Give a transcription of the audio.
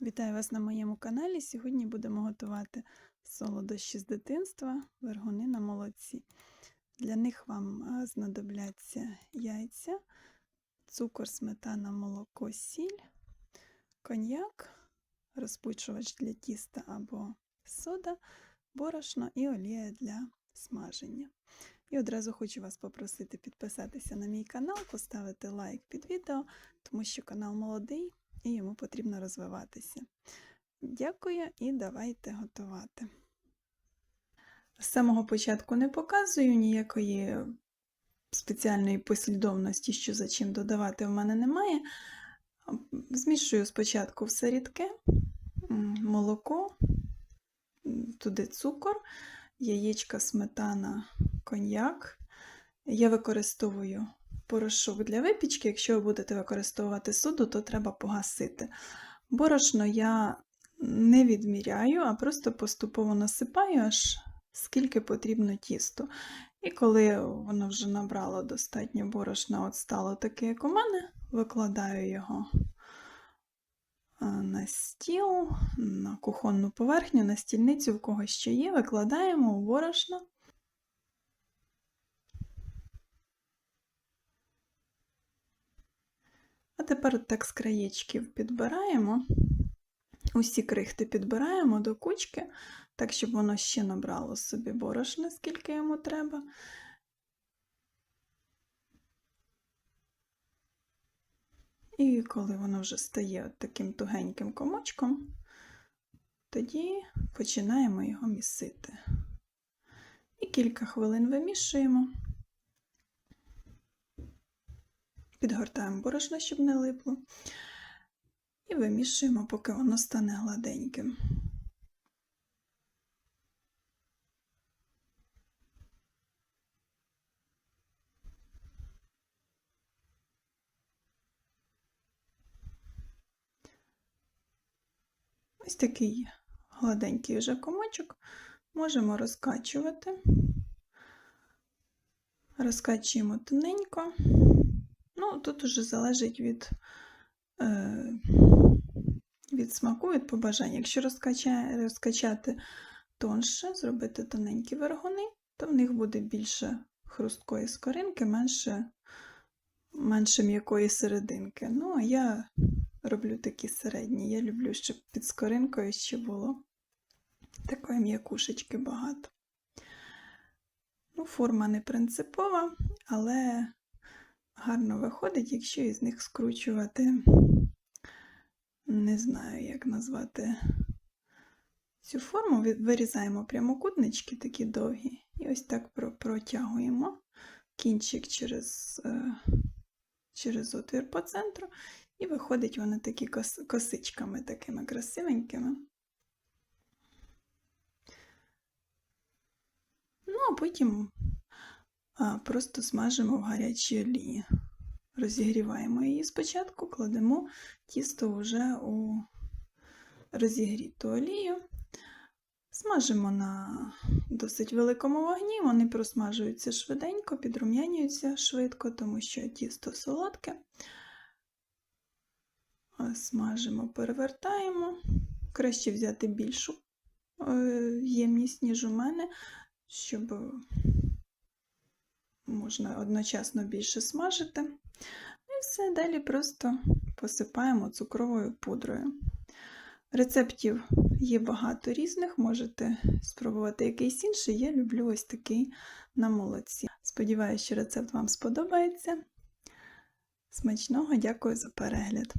Вітаю вас на моєму каналі. Сьогодні будемо готувати солодощі з дитинства, вергуни на молоці. Для них вам знадобляться яйця, цукор, сметана, молоко, сіль, коньяк, розпучувач для тіста або сода, борошно і олія для смаження. І одразу хочу вас попросити підписатися на мій канал, поставити лайк під відео, тому що канал молодий і йому потрібно розвиватися. Дякую і давайте готувати. З самого початку не показую ніякої спеціальної послідовності, що за чим додавати в мене немає. Змішую спочатку все рідке, молоко, туди цукор, яєчка, сметана, коньяк. Я використовую порошок для випічки. Якщо ви будете використовувати соду, то треба погасити. Борошно я не відміряю, а просто поступово насипаю, аж скільки потрібно тісту. І коли воно вже набрало достатньо борошна, от стало таке, як у мене, викладаю його на стіл, на кухонну поверхню, на стільницю, в кого ще є, викладаємо у борошно. Тепер так з краєчків підбираємо, усі крихти підбираємо до кучки, так, щоб воно ще набрало собі борошна, скільки йому треба. І коли воно вже стає таким тугеньким комочком, тоді починаємо його місити. І кілька хвилин вимішуємо. Підгортаємо борошно, щоб не липло, і вимішуємо, поки воно стане гладеньким. Ось такий гладенький вже комочок можемо розкачувати. Розкачуємо тоненько. Ну, тут уже залежить від, е, від смаку, від побажання. Якщо розкача, розкачати тонше, зробити тоненькі вергуни, то в них буде більше хрусткої скоринки, менше, менше м'якої серединки. Ну, а я роблю такі середні. Я люблю, щоб під скоринкою ще було такої м'якушечки багато. Ну, форма не принципова, але гарно виходить, якщо із них скручувати, не знаю, як назвати цю форму. Вирізаємо прямокутнички такі довгі, і ось так протягуємо кінчик через, е, через отвір по центру, і виходить вони такі кос, косичками такими красивенькими. Ну, а потім просто смажимо в гарячій олії. Розігріваємо її спочатку, кладемо тісто вже у розігріту олію. Смажимо на досить великому вогні, вони просмажуються швиденько, підрум'янюються швидко, тому що тісто солодке. Смажимо, перевертаємо. Краще взяти більшу ємність, ніж у мене, щоб можна одночасно більше смажити. І все, далі просто посипаємо цукровою пудрою. Рецептів є багато різних, можете спробувати якийсь інший. Я люблю ось такий на молоці. Сподіваюся, що рецепт вам сподобається. Смачного, дякую за перегляд!